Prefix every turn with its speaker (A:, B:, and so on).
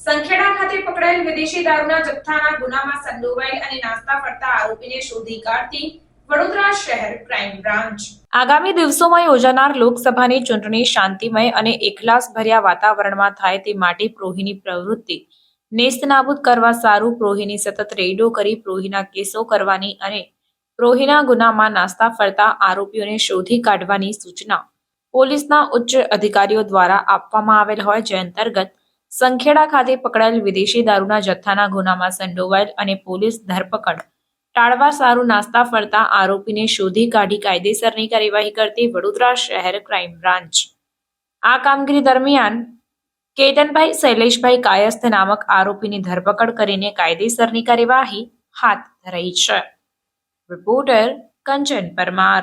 A: સંખેડા ખાતે પકડાયેલ વિદેશી દારૂના જથ્થાના ગુનામાં સંડોવાયેલ અને નાસ્તા ફરતા આરોપીને શોધી કાઢતી આગામી દિવસોમાં યોજાનાર લોકસભાની ચૂંટણી શાંતિમય અને એકલાસભર્યા વાતાવરણમાં થાય તે માટે પ્રોહીની પ્રવૃત્તિ. નેસ્તનાબૂદ કરવા સારું પ્રોહીની સતત રેડો કરી પ્રોહીના કેસો કરવાની અને પ્રોહીના ગુનામાં નાસ્તા ફરતા આરોપીઓને શોધી કાઢવાની સૂચના. પોલીસના ઉચ્ચ અધિકારીઓ દ્વારા આપવામાં આવેલ હોય જે અંતર્ગત સંખેડા ખાતે પકડાયેલ વિદેશી દારૂના જથ્થાના ગુનામાં સંડોવાયેલ અને પોલીસ ધરપકડ, ટાળવા સારું નાસ્તા ફરતા આરોપીને શોધી કાઢી કાયદેસરની કાર્યવાહી કરતી વડોદરા શહેર ક્રાઇમ બ્રાન્ચ. આ કામગીરી દરમિયાન કેતનભાઈ શૈલેષભાઈ કાયસ્થ નામક આરોપીની ધરપકડ કરીને કાયદેસરની કાર્યવાહી હાથ ધરાઈ છે. રિપોર્ટર કંચન પરમાર.